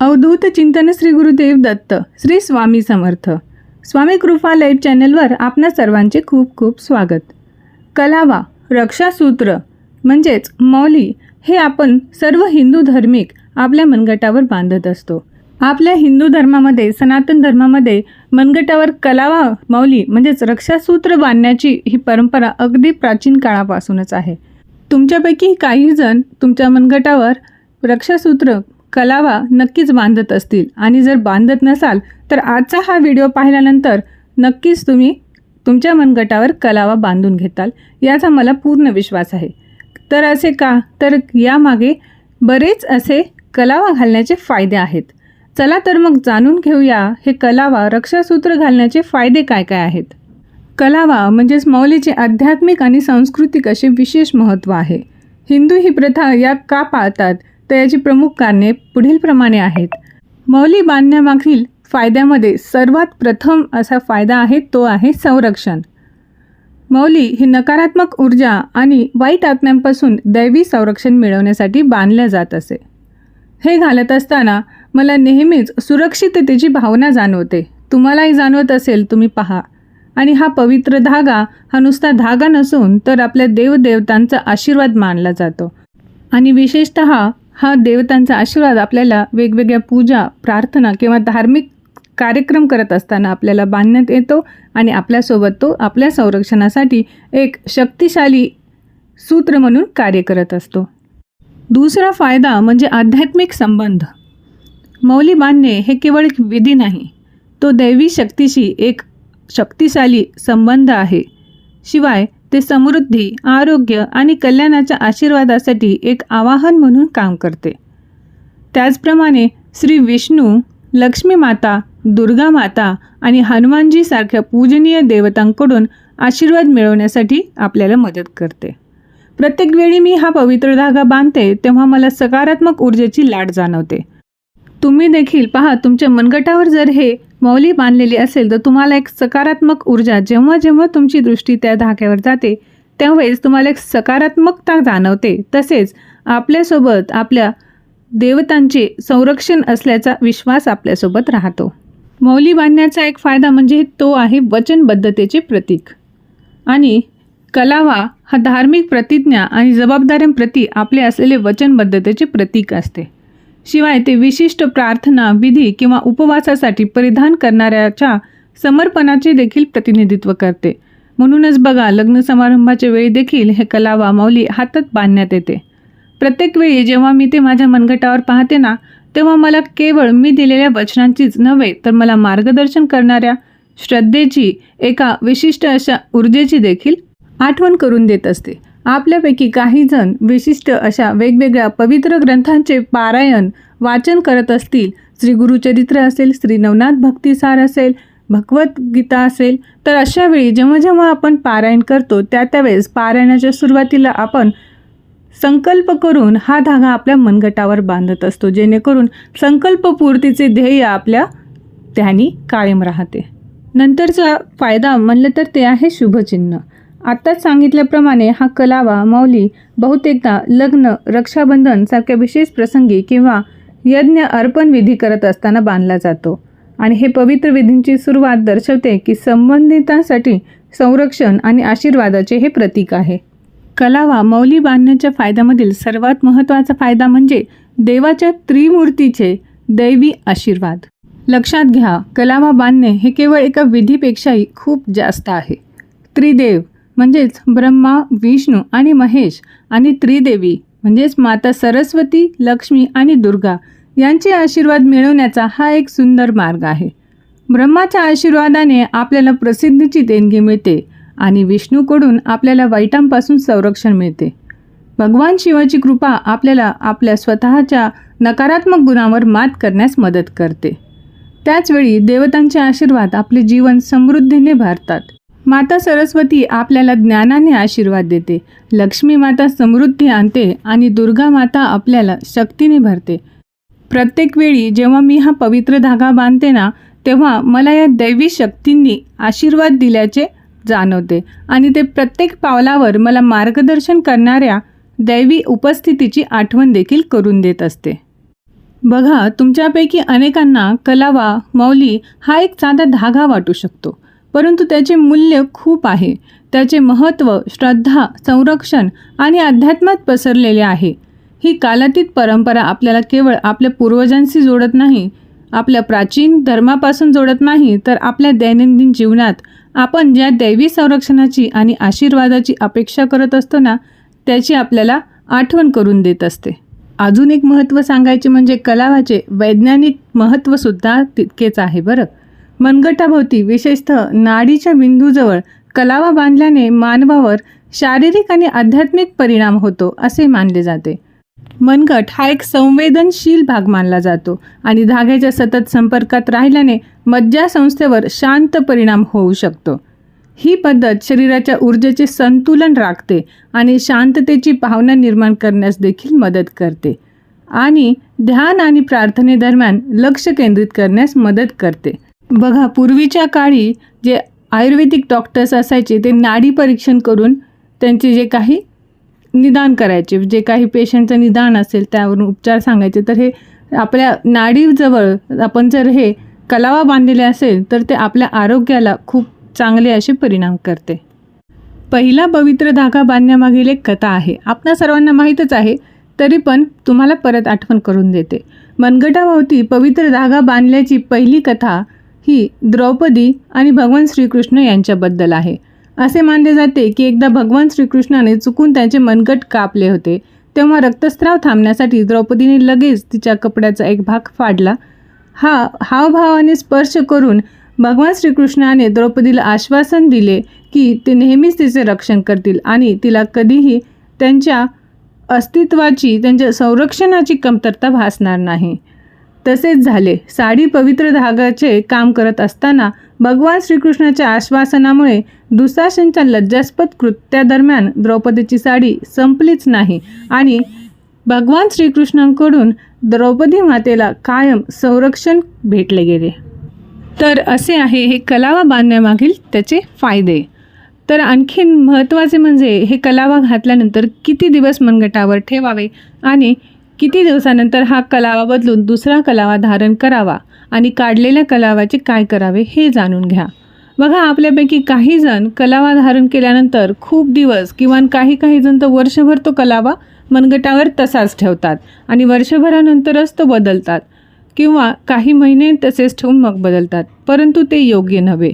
अवधूत चिंतन श्री गुरुदेव दत्त श्री स्वामी समर्थ. स्वामी कृपा लाईव्ह चॅनलवर आपणा सर्वांचे खूप खूप स्वागत. कलावा रक्षासूत्र म्हणजेच मौली हे आपण सर्व हिंदू धार्मिक आपल्या मनगटावर बांधत असतो. आपल्या हिंदू धर्मामध्ये सनातन धर्मामध्ये मनगटावर कलावा मौली म्हणजेच रक्षासूत्र बांधण्याची ही परंपरा अगदी प्राचीन काळापासूनच आहे. तुमच्यापैकी काही जण तुमच्या मनगटावर रक्षासूत्र कलावा नक्कीच बांधत असतील. आणि जर बांधत नसाल तर आजचा हा व्हिडिओ पाहिल्यानंतर नक्कीच तुम्ही तुमच्या मनगटावर कलावा बांधून घेताल याचा मला पूर्ण विश्वास आहे. तर असे का? तर यामागे बरेच असे कलावा घालण्याचे फायदे आहेत. चला तर मग जाणून घेऊया हे कलावा रक्षासूत्र घालण्याचे फायदे काय काय आहेत? कलावा म्हणजेच मौलीचे आध्यात्मिक आणि सांस्कृतिक असे विशेष महत्त्व आहे. हिंदू ही प्रथा या का पाळतात? तर याची प्रमुख कारणे पुढीलप्रमाणे आहेत. मौली बांधण्यामागील फायद्यामध्ये सर्वात प्रथम असा फायदा आहे तो आहे संरक्षण. मौली ही नकारात्मक ऊर्जा आणि वाईट आत्म्यांपासून दैवी संरक्षण मिळवण्यासाठी बांधल्या जात असे. हे घालत असताना मला नेहमीच सुरक्षिततेची भावना जाणवते. तुम्हालाही जाणवत असेल तुम्ही पहा. आणि हा पवित्र धागा हा नुसता धागा नसून तर आपल्या देवदेवतांचा आशीर्वाद मानला जातो. आणि विशेषत हा देवतांचा आशीर्वाद आपल्याला वेगवेगळ्या पूजा प्रार्थना किंवा धार्मिक कार्यक्रम करत असताना आपल्याला बांधण्यात येतो आणि आपल्यासोबत तो आपल्या संरक्षणासाठी एक शक्तिशाली सूत्र म्हणून कार्य करत असतो. दुसरा फायदा म्हणजे आध्यात्मिक संबंध. मौली बांधणे हे केवळ एक विधी नाही तो दैवी शक्तीशी एक शक्तिशाली संबंध आहे. शिवाय ते समृद्धी आरोग्य आणि कल्याणाच्या आशीर्वादासाठी एक आवाहन म्हणून काम करते. त्याचप्रमाणे श्री विष्णू लक्ष्मी माता दुर्गा माता आणि हनुमानजीसारख्या पूजनीय देवतांकडून आशीर्वाद मिळवण्यासाठी आपल्याला मदत करते. प्रत्येक वेळी मी हा पवित्र धागा बांधते तेव्हा मला सकारात्मक ऊर्जेची लाट जाणवते. तुम्ही देखील पहा तुमच्या मनगटावर जर हे मौली बांधलेली असेल तर तुम्हाला एक सकारात्मक ऊर्जा जेव्हा जेव्हा तुमची दृष्टी त्या धाक्यावर जाते त्यावेळेस तुम्हाला एक सकारात्मकता जाणवते. तसेच आपल्यासोबत आपल्या देवतांचे संरक्षण असल्याचा विश्वास आपल्यासोबत राहतो. मौली बांधण्याचा एक फायदा म्हणजे तो आहे वचनबद्धतेचे प्रतीक. आणि कलावा हा धार्मिक प्रतिज्ञा आणि जबाबदाऱ्यांप्रती आपले असलेले वचनबद्धतेचे प्रतीक असते. शिवाय ते विशिष्ट प्रार्थना विधी किंवा उपवासासाठी परिधान करणाऱ्याच्या समर्पणाचे देखील प्रतिनिधित्व करते. म्हणूनच बघा लग्न समारंभाच्या वेळी देखील हे कलावा माऊली हातात बांधण्यात येते. प्रत्येक वेळी जेव्हा मी ते माझ्या मनगटावर पाहते ना तेव्हा मला केवळ मी दिलेल्या वचनांचीच नव्हे तर मला मार्गदर्शन करणाऱ्या श्रद्धेची एका विशिष्ट अशा ऊर्जेची देखील आठवण करून देत असते. आपल्यापैकी काही जण विशिष्ट अशा वेगवेगळ्या पवित्र ग्रंथांचे पारायण वाचन करत असतील. श्री गुरुचरित्र असेल श्री नवनाथ भक्तिसार असेल भगवद्गीता असेल तर अशा वेळी जेव्हा जेव्हा आपण पारायण करतो त्या त्यावेळेस पारायणाच्या सुरुवातीला आपण संकल्प करून हा धागा आपल्या मनगटावर बांधत असतो जेणेकरून संकल्पपूर्तीचे ध्येय आपल्या त्यानी कायम राहते. नंतरचा फायदा म्हणलं तर ते आहे शुभचिन्ह. आत्ताच सांगितल्याप्रमाणे हा कलावा माऊली बहुतेकदा लग्न रक्षाबंधन सारख्या विशेष प्रसंगी किंवा यज्ञ अर्पण विधी करत असताना बांधला जातो. आणि हे पवित्र विधींची सुरुवात दर्शवते की संबंधितांसाठी संरक्षण आणि आशीर्वादाचे हे प्रतीक आहे. कलावा मौली बांधण्याच्या फायद्यामधील सर्वात महत्त्वाचा फायदा म्हणजे देवाच्या त्रिमूर्तीचे दैवी आशीर्वाद. लक्षात घ्या कलावा बांधणे हे केवळ एका विधीपेक्षाही खूप जास्त आहे. त्रिदेव म्हणजेच ब्रह्मा विष्णू आणि महेश आणि त्रिदेवी म्हणजेच माता सरस्वती लक्ष्मी आणि दुर्गा यांचे आशीर्वाद मिळवण्याचा हा एक सुंदर मार्ग आहे. ब्रह्माच्या आशीर्वादाने आपल्याला प्रसिद्धीची देणगी मिळते आणि विष्णूकडून आपल्याला वाईटांपासून संरक्षण मिळते. भगवान शिवाची कृपा आपल्याला आपल्या स्वतःच्या नकारात्मक गुणांवर मात करण्यास मदत करते. त्याचवेळी देवतांचे आशीर्वाद आपले जीवन समृद्धीने भारतात. माता सरस्वती आपल्याला ज्ञानाने आशीर्वाद देते. लक्ष्मी माता समृद्धी आणते आणि दुर्गा माता आपल्याला शक्तीने भरते. प्रत्येक वेळी जेव्हा मी हा पवित्र धागा बांधते ना तेव्हा मला या दैवी शक्तींनी आशीर्वाद दिल्याचे जाणवते आणि ते प्रत्येक पावलावर मला मार्गदर्शन करणाऱ्या दैवी उपस्थितीची आठवण देखील करून देत असते. बघा तुमच्यापैकी अनेकांना कलावा मौली हा एक साधा धागा वाटू शकतो. परंतु त्याचे मूल्य खूप आहे. त्याचे महत्त्व श्रद्धा संरक्षण आणि अध्यात्मात पसरलेले आहे. ही कालातीत परंपरा आपल्याला केवळ आपल्या पूर्वजांशी जोडत नाही आपल्या प्राचीन धर्मापासून जोडत नाही तर आपल्या दैनंदिन जीवनात आपण ज्या दैवी संरक्षणाची आणि आशीर्वादाची अपेक्षा करत असतो ना त्याची आपल्याला आठवण करून देत असते. अजून एक महत्त्व सांगायचे म्हणजे कलावाचे वैज्ञानिक महत्त्वसुद्धा तितकेच आहे बरं. मनगटाभोवती विशेषतः नाडीच्या बिंदूजवळ कलावा बांधल्याने मानवावर शारीरिक आणि आध्यात्मिक परिणाम होतो असे मानले जाते. मनगट हा एक संवेदनशील भाग मानला जातो आणि धाग्याच्या सतत संपर्कात राहिल्याने मज्जासंस्थेवर शांत परिणाम होऊ शकतो. ही पद्धत शरीराच्या ऊर्जेचे संतुलन राखते आणि शांततेची भावना निर्माण करण्यास देखील मदत करते आणि ध्यान आणि प्रार्थनेदरम्यान लक्ष केंद्रित करण्यास मदत करते. बघा पूर्वीच्या काळी जे आयुर्वेदिक डॉक्टर्स असायचे ते नाडी परीक्षण करून त्यांचे जे काही निदान करायचे. जे काही पेशंटचं निदान असेल त्यावरून उपचार सांगायचे. तर हे आपल्या नाडीजवळ आपण जर हे कलावा बांधलेले असेल तर ते आपल्या आरोग्याला खूप चांगले असे परिणाम करते. पहिला पवित्र धागा बांधण्यामागील एक कथा आहे. आपल्या सर्वांना माहीतच आहे तरी पण तुम्हाला परत आठवण करून देते. मनगटाभोवती पवित्र धागा बांधल्याची पहिली कथा ही द्रौपदी आणि भगवान श्रीकृष्ण यांच्याबद्दल आहे. असे मानले जाते की एकदा भगवान श्रीकृष्णाने चुकून त्यांचे मनगट कापले होते तेव्हा रक्तस्राव थांबण्यासाठी द्रौपदीने लगेच तिच्या कपड्याचा एक भाग फाडला. हा हावभावाने स्पर्श करून भगवान श्रीकृष्णाने द्रौपदीला आश्वासन दिले की ते नेहमीच तिचे रक्षण करतील आणि तिला कधीही त्यांच्या अस्तित्वाची त्यांच्या संरक्षणाची कमतरता भासणार नाही. तसेच झाले. साडी पवित्र धागाचे काम करत असताना भगवान श्रीकृष्णाच्या आश्वासनामुळे दुसाशनच्या लज्जास्पद कृत्यादरम्यान द्रौपदीची साडी संपलीच नाही आणि भगवान श्रीकृष्णांकडून द्रौपदी मातेला कायम संरक्षण भेटले गेले. तर असे आहे हे कलावा बांधण्यामागील त्याचे फायदे. तर आणखीन महत्त्वाचे म्हणजे हे कलावा घातल्यानंतर किती दिवस मनगटावर ठेवावे आणि किती दिवसानंतर हा कलावा बदलून दुसरा कलावा धारण करावा आणि काढलेल्या कलावाचे काय करावे हे जाणून घ्या. बघा आपल्यापैकी काही जण कलावा धारण केल्यानंतर खूप दिवस किंवा काही काही जण तर वर्षभर तो कलावा मनगटावर तसाच ठेवतात आणि वर्षभरानंतरच तो बदलतात किंवा काही महिने तसेच ठेवून मग बदलतात. परंतु ते योग्य नव्हे.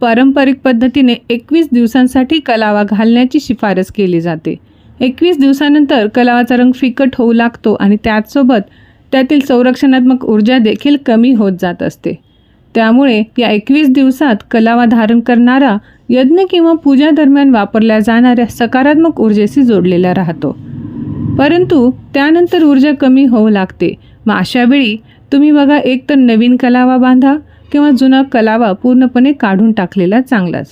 पारंपरिक पद्धतीने एकवीस दिवसांसाठी कलावा घालण्याची शिफारस केली जाते. एकवीस दिवसानंतर कलावाचा रंग फिकट होऊ लागतो आणि त्याचसोबत त्यातील संरक्षणात्मक ऊर्जा देखील कमी होत जात असते. त्यामुळे या एकवीस दिवसात कलावा धारण करणारा यज्ञ किंवा पूजा दरम्यान वापरल्या जाणाऱ्या सकारात्मक ऊर्जेशी जोडलेला राहतो. परंतु त्यानंतर ऊर्जा कमी होऊ लागते. मग अशा वेळी तुम्ही बघा एक तर नवीन कलावा बांधा किंवा जुना कलावा पूर्णपणे काढून टाकलेला चांगलाच.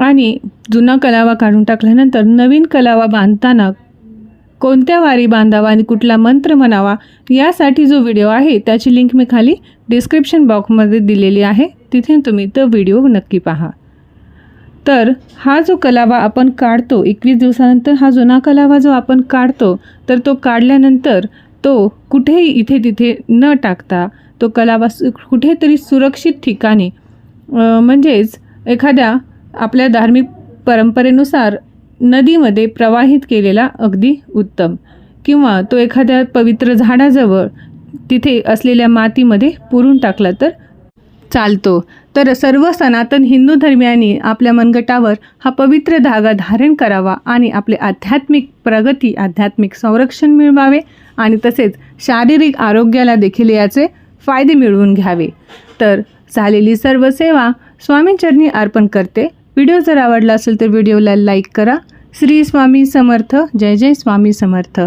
आणि जुना कलावा काढून टाकल्यानंतर नवीन कलावा बांधताना कोणत्या वारी बांधावा आणि कुठला मंत्र म्हणावा यासाठी जो व्हिडिओ आहे त्याची लिंक मी खाली डिस्क्रिप्शन बॉक्समध्ये दिलेली आहे. तिथे तुम्ही तो व्हिडिओ नक्की पहा. तर हा जो कलावा आपण काढतो एकवीस दिवसानंतर हा जुना कलावा जो आपण काढतो तर तो काढल्यानंतर तो कुठेही इथे तिथे न टाकता तो कलावा सु कुठेतरी सुरक्षित ठिकाणी म्हणजेच एखाद्या आपल्या धार्मिक परंपरेनुसार नदीमध्ये प्रवाहित केलेला अगदी उत्तम. किंवा तो एखाद्या पवित्र झाडाजवळ तिथे असलेल्या मातीमध्ये पुरून टाकला तर चालतो. तर सर्व सनातन हिंदू धर्मियांनी आपल्या मनगटावर हा पवित्र धागा धारण करावा आणि आपले आध्यात्मिक प्रगती आध्यात्मिक संरक्षण मिळवावे आणि तसेच शारीरिक आरोग्याला देखील याचे फायदे मिळवून घ्यावे. तर झालेली सर्व सेवा स्वामींचरणी अर्पण करते. व्हिडिओ जर आवडला असेल तर व्हिडिओला लाईक करा. श्री स्वामी समर्थ. जय जय स्वामी समर्थ.